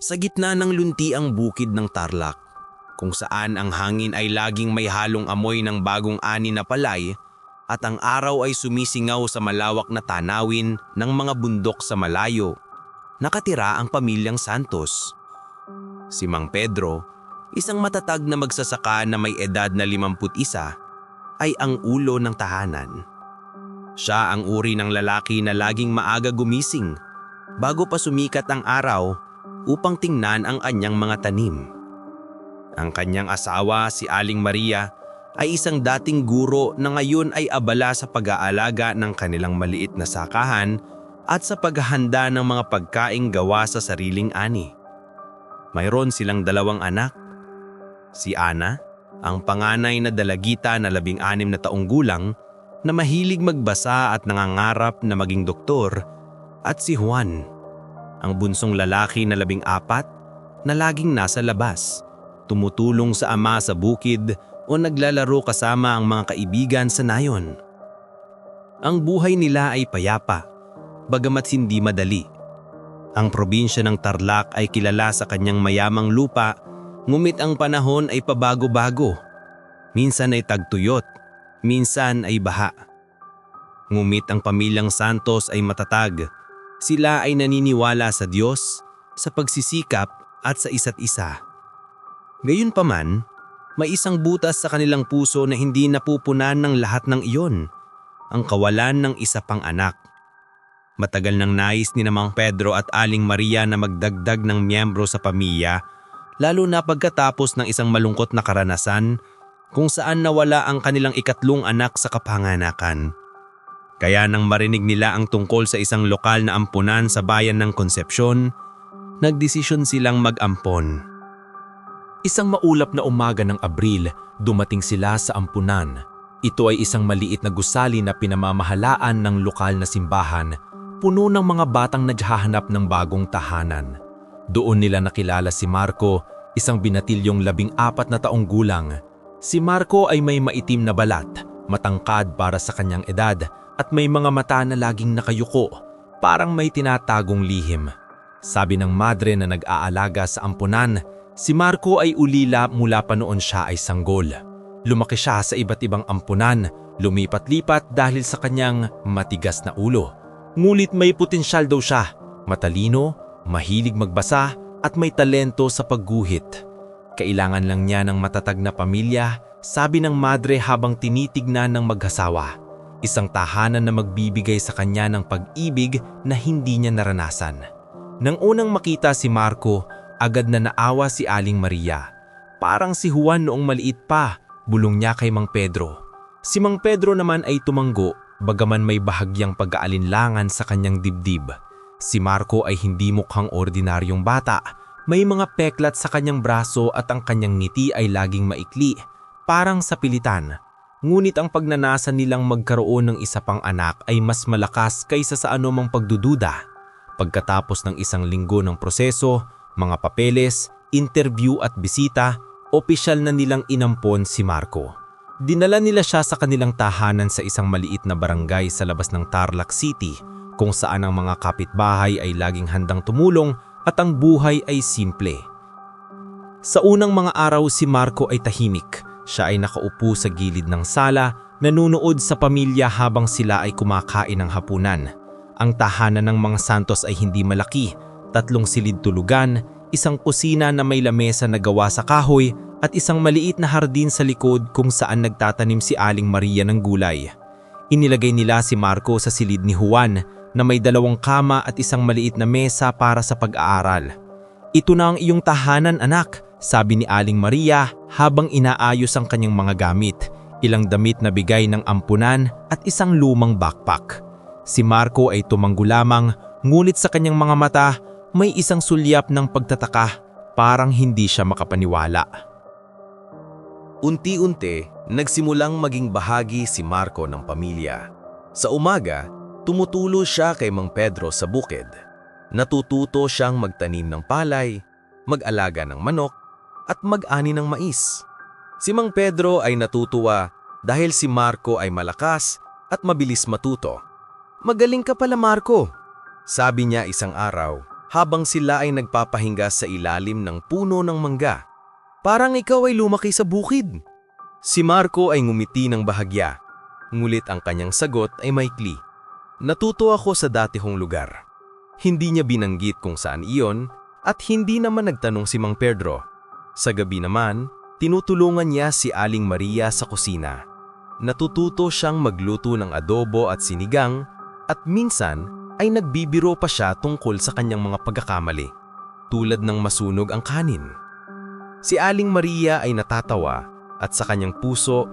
Sa gitna ng lunti ang bukid ng Tarlac, kung saan ang hangin ay laging may halong amoy ng bagong ani na palay at ang araw ay sumisingaw sa malawak na tanawin ng mga bundok sa malayo, nakatira ang pamilyang Santos. Si Mang Pedro, isang matatag na magsasaka na may edad na 51, ay ang ulo ng tahanan. Siya ang uri ng lalaki na laging maaga gumising bago pa sumikat ang araw upang tingnan ang anyang mga tanim. Ang kanyang asawa, si Aling Maria, ay isang dating guro na ngayon ay abala sa pag-aalaga ng kanilang maliit na sakahan at sa paghahanda ng mga pagkaing gawa sa sariling ani. Mayroon silang dalawang anak. Si Ana, ang panganay na dalagita na labing anim na taong gulang na mahilig magbasa at nangangarap na maging doktor, at si Juan, ang bunsong lalaki na labing apat na laging nasa labas, tumutulong sa ama sa bukid o naglalaro kasama ang mga kaibigan sa nayon. Ang buhay nila ay payapa, bagamat hindi madali. Ang probinsya ng Tarlac ay kilala sa kanyang mayamang lupa, ngumit ang panahon ay pabago-bago. Minsan ay tagtuyot, minsan ay baha. Ngumit ang pamilyang Santos ay matatag. Sila ay naniniwala sa Diyos, sa pagsisikap at sa isa't isa. Gayunpaman, may isang butas sa kanilang puso na hindi napupunan ng lahat ng iyon, ang kawalan ng isa pang anak. Matagal nang nais ni namang Pedro at Aling Maria na magdagdag ng miyembro sa pamilya, lalo na pagkatapos ng isang malungkot na karanasan kung saan nawala ang kanilang ikatlong anak sa kapanganakan. Kaya nang marinig nila ang tungkol sa isang lokal na ampunan sa bayan ng Concepcion, nagdesisyon silang mag-ampon. Isang maulap na umaga ng Abril, dumating sila sa ampunan. Ito ay isang maliit na gusali na pinamamahalaan ng lokal na simbahan, puno ng mga batang naghahanap ng bagong tahanan. Doon nila nakilala si Marco, isang binatilyong labing apat na taong gulang. Si Marco ay may maitim na balat, matangkad para sa kanyang edad at may mga mata na laging nakayuko, parang may tinatagong lihim. Sabi ng madre na nag-aalaga sa ampunan, si Marco ay ulila mula pa noon siya ay sanggol. Lumaki siya sa iba't ibang ampunan, lumipat-lipat dahil sa kanyang matigas na ulo. Ngunit may potensyal daw siya, matalino, mahilig magbasa at may talento sa pagguhit. Kailangan lang niya ng matatag na pamilya, sabi ng madre habang tinitignan ng maghasawa. Isang tahanan na magbibigay sa kanya ng pag-ibig na hindi niya naranasan. Nang unang makita si Marco, agad na naawa si Aling Maria. Parang si Juan noong maliit pa, bulong niya kay Mang Pedro. Si Mang Pedro naman ay tumanggo, bagaman may bahagyang pag-aalinlangan sa kanyang dibdib. Si Marco ay hindi mukhang ordinaryong bata. May mga peklat sa kanyang braso at ang kanyang ngiti ay laging maikli, parang sa pilitan. Ngunit ang pagnanasa nilang magkaroon ng isa pang anak ay mas malakas kaysa sa anumang pagdududa. Pagkatapos ng isang linggo ng proseso, mga papeles, interview at bisita, opisyal na nilang inampon si Marco. Dinala nila siya sa kanilang tahanan sa isang maliit na barangay sa labas ng Tarlac City kung saan ang mga kapitbahay ay laging handang tumulong at ang buhay ay simple. Sa unang mga araw si Marco ay tahimik. Siya ay nakaupo sa gilid ng sala, nanunood sa pamilya habang sila ay kumakain ng hapunan. Ang tahanan ng mga Santos ay hindi malaki, tatlong silid tulugan, isang kusina na may lamesa na gawa sa kahoy at isang maliit na hardin sa likod kung saan nagtatanim si Aling Maria ng gulay. Inilagay nila si Marco sa silid ni Juan na may dalawang kama at isang maliit na mesa para sa pag-aaral. Ito na ang iyong tahanan anak, sabi ni Aling Maria habang inaayos ang kanyang mga gamit, ilang damit na bigay ng ampunan at isang lumang backpack. Si Marco ay tumanggo lamang ngunit sa kanyang mga mata may isang sulyap ng pagtataka parang hindi siya makapaniwala. Unti-unti, nagsimulang maging bahagi si Marco ng pamilya. Sa umaga, tumutulo siya kay Mang Pedro sa bukid. Natututo siyang magtanim ng palay, mag-alaga ng manok, at mag-ani ng mais. Si Mang Pedro ay natutuwa dahil si Marco ay malakas at mabilis matuto. Magaling ka pala Marco, sabi niya isang araw habang sila ay nagpapahinga sa ilalim ng puno ng mangga. Parang ikaw ay lumaki sa bukid. Si Marco ay ngumiti ng bahagya, ngulit ang kanyang sagot ay maikli. Natuto ako sa dati kong lugar. Hindi niya binanggit kung saan iyon at hindi naman nagtanong si Mang Pedro. Sa gabi naman, tinutulungan niya si Aling Maria sa kusina. Natututo siyang magluto ng adobo at sinigang at minsan ay nagbibiro pa siya tungkol sa kanyang mga pagkakamali, tulad ng masunog ang kanin. Si Aling Maria ay natatawa at sa kanyang puso,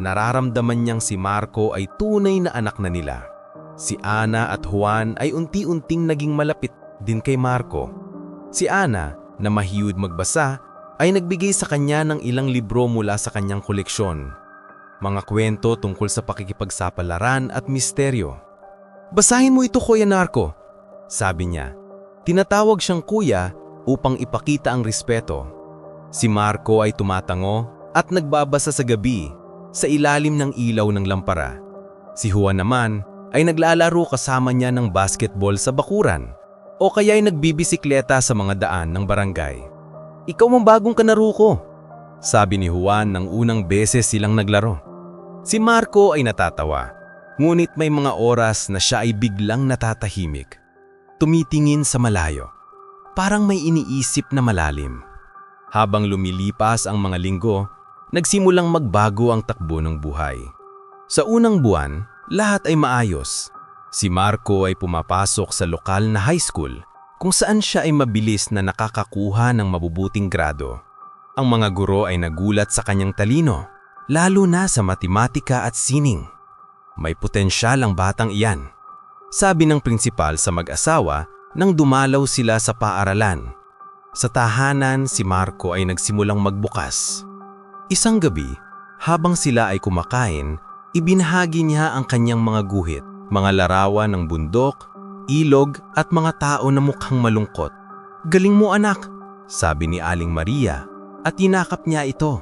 nararamdaman niyang si Marco ay tunay na anak na nila. Si Ana at Juan ay unti-unting naging malapit din kay Marco. Si Ana, na mahiyud magbasa, ay nagbigay sa kanya ng ilang libro mula sa kanyang koleksyon. Mga kwento tungkol sa pakikipagsapalaran at misteryo. Basahin mo ito, Kuya Narco, sabi niya. Tinatawag siyang kuya upang ipakita ang respeto. Si Marco ay tumatango at nagbabasa sa gabi sa ilalim ng ilaw ng lampara. Si Juan naman ay naglalaro kasama niya ng basketball sa bakuran o kaya ay nagbibisikleta sa mga daan ng barangay. Ikaw ang bagong kanaro ko, sabi ni Juan nang unang beses silang naglaro. Si Marco ay natatawa, ngunit may mga oras na siya ay biglang natatahimik. Tumitingin sa malayo, parang may iniisip na malalim. Habang lumilipas ang mga linggo, nagsimulang magbago ang takbo ng buhay. Sa unang buwan, lahat ay maayos. Si Marco ay pumapasok sa lokal na high school kung saan siya ay mabilis na nakakakuha ng mabubuting grado. Ang mga guro ay nagulat sa kanyang talino, lalo na sa matematika at sining. May potensyal ang batang iyan. Sabi ng prinsipal sa mag-asawa nang dumalaw sila sa paaralan. Sa tahanan, si Marco ay nagsimulang magbukas. Isang gabi, habang sila ay kumakain, ibinahagi niya ang kanyang mga guhit, mga larawan ng bundok, ilog at mga tao na mukhang malungkot. Galing mo anak, sabi ni Aling Maria at tinakap niya ito.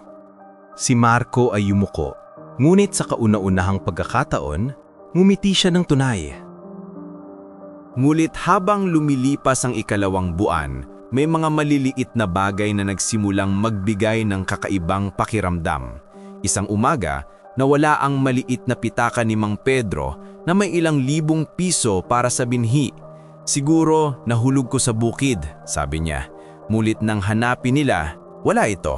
Si Marco ay yumuko, ngunit sa kauna-unahang pagkakataon, ngumiti siya ng tunay. Ngulit habang lumilipas ang ikalawang buwan, may mga maliliit na bagay na nagsimulang magbigay ng kakaibang pakiramdam. Isang umaga, nawala ang maliit na pitaka ni Mang Pedro na may ilang libong piso para sa binhi. Siguro nahulog ko sa bukid, sabi niya. Mulit nang hanapin nila, wala ito.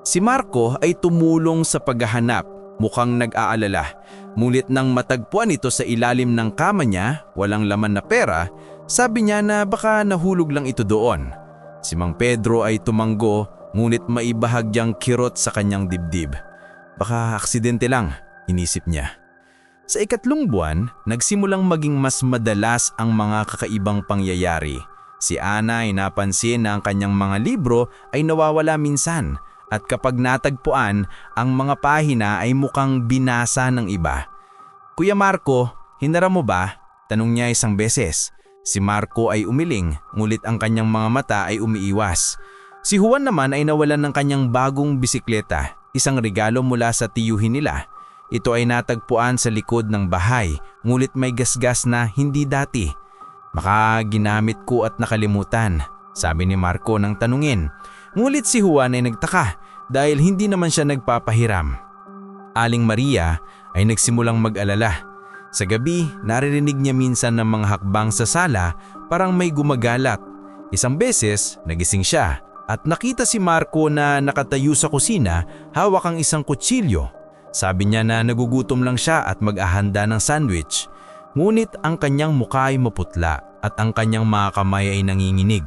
Si Marco ay tumulong sa paghahanap, mukhang nag-aalala. Mulit nang matagpuan ito sa ilalim ng kama niya, walang laman na pera, sabi niya na baka nahulog lang ito doon. Si Mang Pedro ay tumanggo, ngunit maibahagyang kirot sa kanyang dibdib. Baka aksidente lang, inisip niya. Sa ikatlong buwan, nagsimulang maging mas madalas ang mga kakaibang pangyayari. Si Ana ay napansin na ang kanyang mga libro ay nawawala minsan at kapag natagpuan, ang mga pahina ay mukhang binasa ng iba. Kuya Marco, hinara mo ba? Tanong niya isang beses. Si Marco ay umiling, ngulit ang kanyang mga mata ay umiiwas. Si Juan naman ay nawalan ng kanyang bagong bisikleta, isang regalo mula sa tiyuhin nila. Ito ay natagpuan sa likod ng bahay, ngulit may gasgas na hindi dati. Baka ginamit ko at nakalimutan, sabi ni Marco nang tanungin. Ngulit si Juan ay nagtaka dahil hindi naman siya nagpapahiram. Aling Maria ay nagsimulang mag-alala. Sa gabi, naririnig niya minsan ng mga hakbang sa sala parang may gumagalat. Isang beses, nagising siya at nakita si Marco na nakatayo sa kusina hawak ang isang kutsilyo. Sabi niya na nagugutom lang siya at mag-ahanda ng sandwich. Ngunit ang kanyang mukha ay maputla at ang kanyang mga kamay ay nanginginig.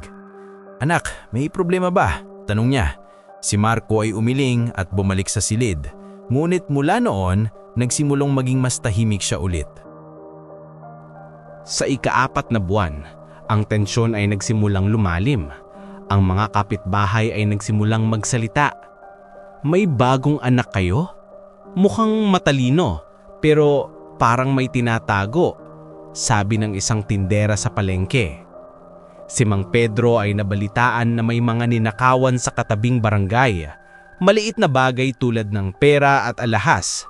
Anak, may problema ba? Tanong niya. Si Marco ay umiling at bumalik sa silid. Ngunit mula noon, nagsimulong maging mas tahimik siya ulit. Sa ikaapat na buwan, ang tensyon ay nagsimulang lumalim. Ang mga kapitbahay ay nagsimulang magsalita. May bagong anak kayo? Mukhang matalino, pero parang may tinatago, sabi ng isang tindera sa palengke. Si Mang Pedro ay nabalitaan na may mga ninakawan sa katabing barangay. Maliit na bagay tulad ng pera at alahas.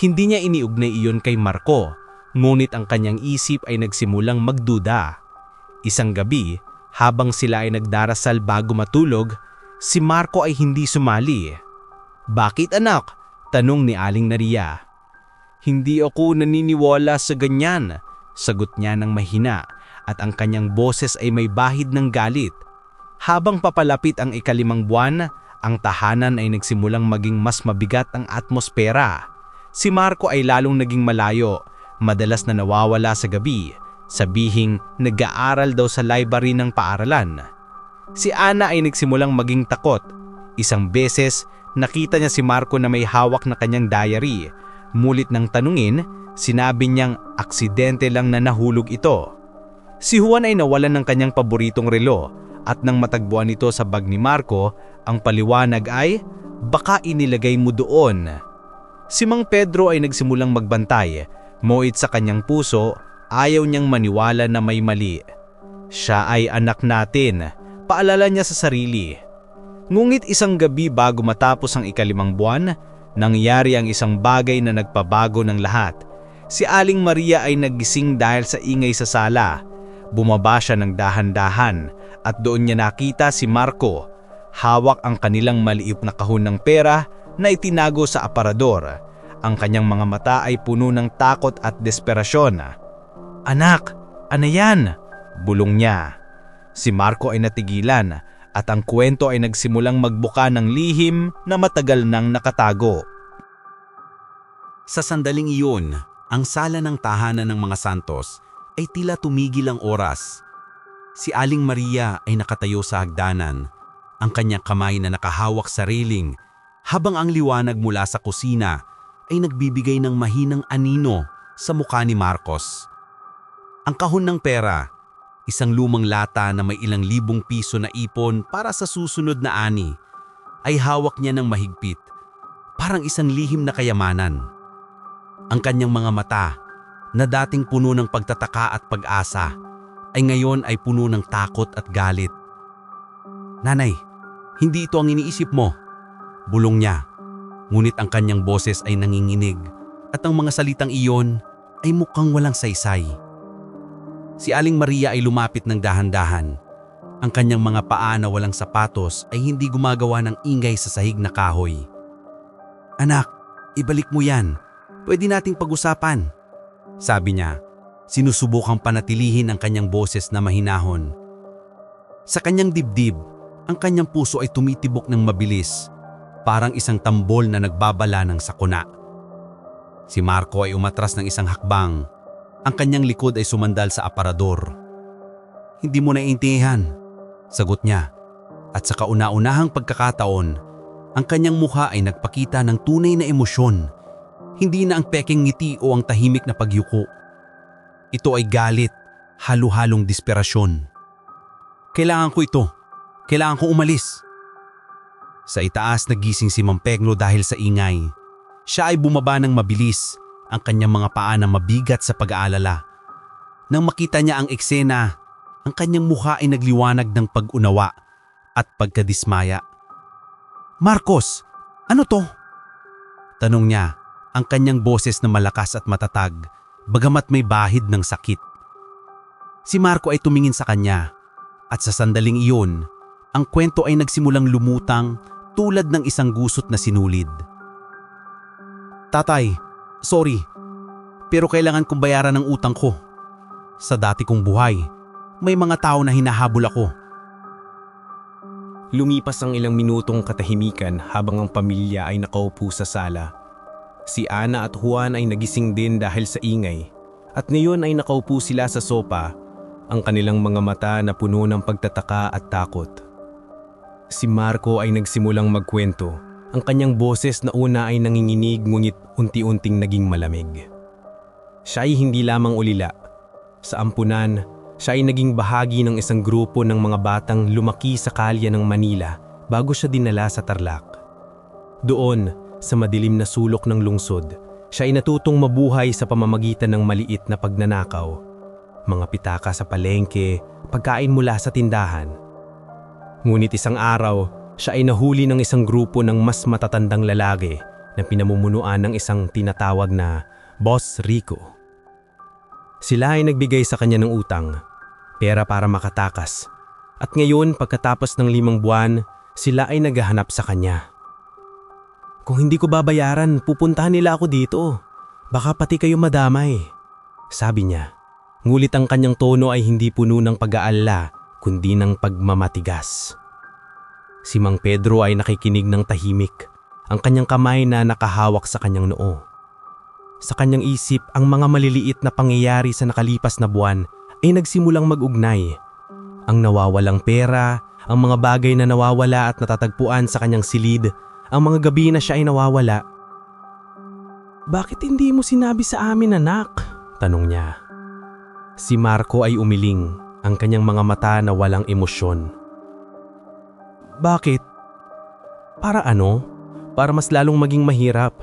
Hindi niya iniugnay iyon kay Marco, ngunit ang kanyang isip ay nagsimulang magduda. Isang gabi, Habang sila ay nagdarasal bago matulog, si Marco ay hindi sumali. Bakit anak? Tanong ni Aling Naria. Hindi ako naniniwala sa ganyan, sagot niya ng mahina at ang kanyang boses ay may bahid ng galit. Habang papalapit ang ikalimang buwan, ang tahanan ay nagsimulang maging mas mabigat ang atmosfera. Si Marco ay lalong naging malayo, madalas na nawawala sa gabi, sabihing nag-aaral daw sa library ng paaralan. Si Ana ay nagsimulang maging takot. Isang beses, nakita niya si Marco na may hawak na kanyang diary. Mulit ng tanungin, sinabi niyang aksidente lang na nahulog ito. Si Juan ay nawalan ng kanyang paboritong relo at nang matagbuan ito sa bag ni Marco, ang paliwanag ay baka inilagay mo doon. Si Mang Pedro ay nagsimulang magbantay. Moit sa kanyang puso, ayaw niyang maniwala na may mali. Siya ay anak natin, paalala niya sa sarili. Ngunit isang gabi bago matapos ang ikalimang buwan, nangyari ang isang bagay na nagpabago ng lahat. Si Aling Maria ay nagising dahil sa ingay sa sala. Bumaba siya ng dahan-dahan at doon niya nakita si Marco. Hawak ang kanilang maliip na kahon ng pera na itinago sa aparador. Ang kanyang mga mata ay puno ng takot at desperasyon. Anak, ano yan? Bulong niya. Si Marco ay natigilan at ang kwento ay nagsimulang magbuka ng lihim na matagal nang nakatago. Sa sandaling iyon, ang sala ng tahanan ng mga santos ay tila tumigil ang oras. Si Aling Maria ay nakatayo sa hagdanan, ang kanyang kamay na nakahawak sa railing, habang ang liwanag mula sa kusina ay nagbibigay ng mahinang anino sa mukha ni Marcos. Ang kahon ng pera, isang lumang lata na may ilang libong piso na ipon para sa susunod na ani, ay hawak niya ng mahigpit, parang isang lihim na kayamanan. Ang kanyang mga mata, na dating puno ng pagtataka at pag-asa, ay ngayon ay puno ng takot at galit. Nanay, hindi ito ang iniisip mo. Bulong niya. Ngunit ang kanyang boses ay nanginginig at ang mga salitang iyon ay mukhang walang saysay. Si Aling Maria ay lumapit ng dahan-dahan. Ang kanyang mga paa na walang sapatos ay hindi gumagawa ng ingay sa sahig na kahoy. Anak, ibalik mo yan. Pwede nating pag-usapan. Sabi niya, sinusubukang panatilihin ang kanyang boses na mahinahon. Sa kanyang dibdib, ang kanyang puso ay tumitibok ng mabilis, parang isang tambol na nagbabala ng sakuna. Si Marco ay umatras ng isang hakbang. Ang kanyang likod ay sumandal sa aparador. Hindi mo naiintindihan, sagot niya. At sa kauna-unahang pagkakataon, ang kanyang mukha ay nagpakita ng tunay na emosyon. Hindi na ang peking ngiti o ang tahimik na pagyuko. Ito ay galit, halo-halong desperasyon. Kailangan ko ito. Kailangan kong umalis. Sa itaas nagising si Mampegno dahil sa ingay. Siya ay bumaba ng mabilis, ang kanyang mga paa na mabigat sa pag-aalala. Nang makita niya ang eksena, ang kanyang mukha ay nagliwanag ng pag-unawa at pagkadismaya. Marcos, ano to? Tanong niya, ang kanyang boses na malakas at matatag, bagamat may bahid ng sakit. Si Marco ay tumingin sa kanya at sa sandaling iyon, ang kwento ay nagsimulang lumutang tulad ng isang gusot na sinulid. Tatay, sorry, pero kailangan kong bayaran ng utang ko. Sa dati kong buhay, may mga tao na hinahabol ako. Lumipas ang ilang minutong katahimikan habang ang pamilya ay nakaupo sa sala. Si Ana at Juan ay nagising din dahil sa ingay at ngayon ay nakaupo sila sa sopa, ang kanilang mga mata na puno ng pagtataka at takot. Si Marco ay nagsimulang magkwento. Ang kanyang boses na una ay nanginginig ngunit unti-unting naging malamig. Siya ay hindi lamang ulila. Sa ampunan, siya ay naging bahagi ng isang grupo ng mga batang lumaki sa kalye ng Manila bago siya dinala sa Tarlac. Doon, sa madilim na sulok ng lungsod, siya ay natutong mabuhay sa pamamagitan ng maliit na pagnanakaw. Mga pitaka sa palengke, pagkain mula sa tindahan. Ngunit isang araw, siya ay nahuli ng isang grupo ng mas matatandang lalaki na pinamumunuan ng isang tinatawag na Boss Rico. Sila ay nagbigay sa kanya ng utang, pera para makatakas. At ngayon, pagkatapos ng limang buwan, sila ay naghahanap sa kanya. Kung hindi ko babayaran, pupuntahan nila ako dito. Baka pati kayo madamay. Sabi niya. Ngulit ang kanyang tono ay hindi puno ng pag-aalala, kundi ng pagmamatigas. Si Mang Pedro ay nakikinig ng tahimik, ang kanyang kamay na nakahawak sa kanyang noo. Sa kanyang isip, ang mga maliliit na pangyayari sa nakalipas na buwan ay nagsimulang mag-ugnay. Ang nawawalang pera, ang mga bagay na nawawala at natatagpuan sa kanyang silid, ang mga gabi na siya ay nawawala. Bakit hindi mo sinabi sa amin anak? Tanong niya. Si Marco ay umiling, ang kanyang mga mata na walang emosyon. Bakit? Para ano? Para mas lalong maging mahirap.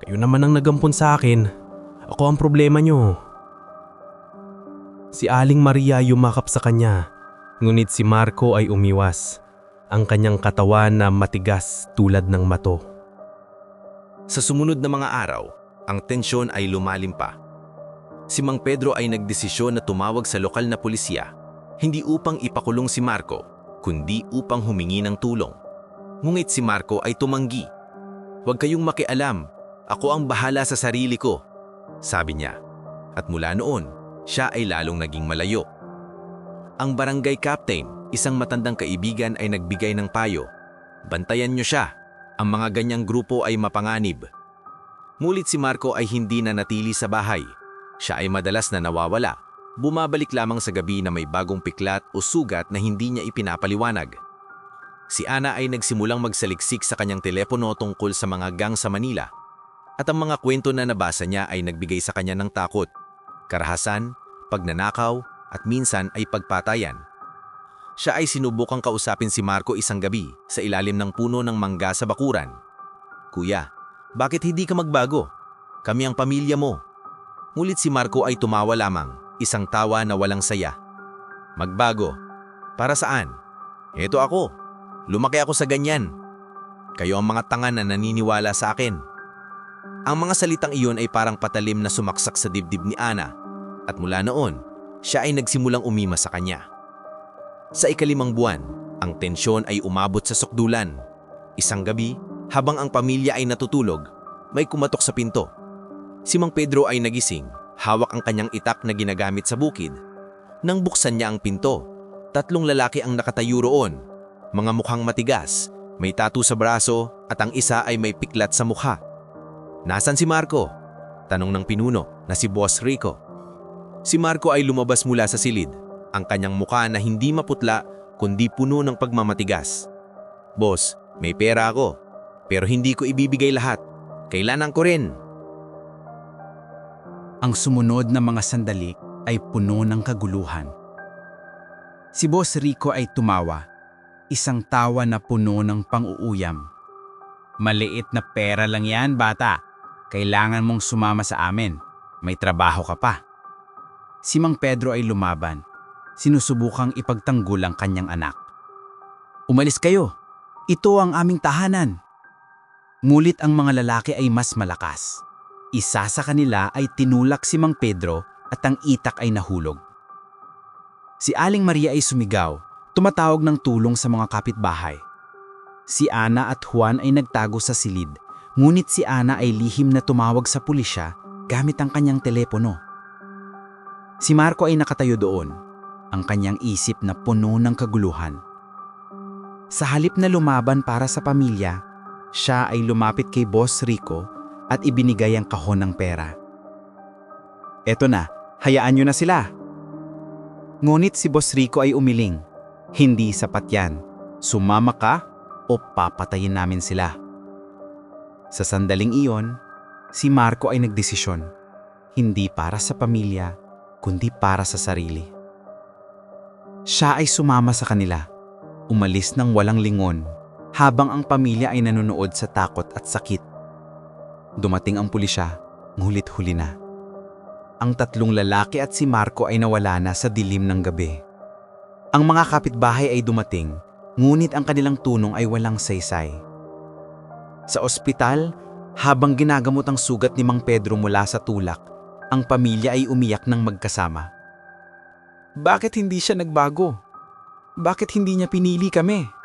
Kayo naman ang nagampon sa akin. Ako ang problema nyo. Si Aling Maria yumakap sa kanya, ngunit si Marco ay umiwas. Ang kanyang katawan na matigas tulad ng mato. Sa sumunod na mga araw, ang tensyon ay lumalim pa. Si Mang Pedro ay nagdesisyon na tumawag sa lokal na pulisya, hindi upang ipakulong si Marco, kundi upang humingi ng tulong. Ngunit si Marco ay tumanggi. Huwag kayong makialam, ako ang bahala sa sarili ko, sabi niya. At mula noon, siya ay lalong naging malayo. Ang barangay captain, isang matandang kaibigan ay nagbigay ng payo. Bantayan niyo siya, ang mga ganyang grupo ay mapanganib. Mulit si Marco ay hindi na natili sa bahay. Siya ay madalas na nawawala. Bumabalik lamang sa gabi na may bagong piklat o sugat na hindi niya ipinapaliwanag. Si Ana ay nagsimulang magsaliksik sa kanyang telepono tungkol sa mga gang sa Manila. At ang mga kwento na nabasa niya ay nagbigay sa kanya ng takot, karahasan, pagnanakaw, at minsan ay pagpatayan. Siya ay sinubukang kausapin si Marco isang gabi sa ilalim ng puno ng mangga sa bakuran. Kuya, bakit hindi ka magbago? Kami ang pamilya mo. Ngulit si Marco ay tumawa lamang, isang tawa na walang saya. Magbago? Para saan? Eto ako. Lumaki ako sa ganyan. Kayo ang mga tanga na naniniwala sa akin. Ang mga salitang iyon ay parang patalim na sumaksak sa dibdib ni Ana at mula noon, siya ay nagsimulang umima sa kanya. Sa ikalimang buwan, ang tensyon ay umabot sa sukdulan. Isang gabi, habang ang pamilya ay natutulog, may kumatok sa pinto. Si Mang Pedro ay nagising, hawak ang kanyang itak na ginagamit sa bukid. Nang buksan niya ang pinto, tatlong lalaki ang nakatayo roon. Mga mukhang matigas, may tattoo sa braso at ang isa ay may piklat sa mukha. Nasaan si Marco? Tanong ng pinuno na si Boss Rico. Si Marco ay lumabas mula sa silid, ang kanyang mukha na hindi maputla kundi puno ng pagmamatigas. Boss, may pera ako, pero hindi ko ibibigay lahat. Kailangan ko rin. Ang sumunod na mga sandali ay puno ng kaguluhan. Si Boss Rico ay tumawa, isang tawa na puno ng pang-uuyam. Maliit na pera lang yan, bata. Kailangan mong sumama sa amin. May trabaho ka pa. Si Mang Pedro ay lumaban. Sinusubukang ipagtanggol ang kanyang anak. Umalis kayo. Ito ang aming tahanan. Ngulit ang mga lalaki ay mas malakas. Isa sa kanila ay tinulak si Mang Pedro at ang itak ay nahulog. Si Aling Maria ay sumigaw, tumatawag ng tulong sa mga kapitbahay. Si Ana at Juan ay nagtago sa silid, ngunit si Ana ay lihim na tumawag sa pulisya gamit ang kanyang telepono. Si Marco ay nakatayo doon, ang kanyang isip na puno ng kaguluhan. Sa halip na lumaban para sa pamilya, siya ay lumapit kay Boss Rico at ibinigay ang kahon ng pera. Eto na, hayaan nyo na sila. Ngunit si Boss Rico ay umiling. Hindi sapat yan. Sumama ka o papatayin namin sila. Sa sandaling iyon, si Marco ay nagdesisyon. Hindi para sa pamilya, kundi para sa sarili. Siya ay sumama sa kanila. Umalis ng walang lingon habang ang pamilya ay nanonood sa takot at sakit. Dumating ang pulisya, ngulit huli na. Ang tatlong lalaki at si Marco ay nawala na sa dilim ng gabi. Ang mga kapitbahay ay dumating, ngunit ang kanilang tunong ay walang saysay. Sa ospital, habang ginagamot ang sugat ni Mang Pedro mula sa tulak, ang pamilya ay umiyak ng magkasama. Bakit hindi siya nagbago? Bakit hindi niya pinili kami?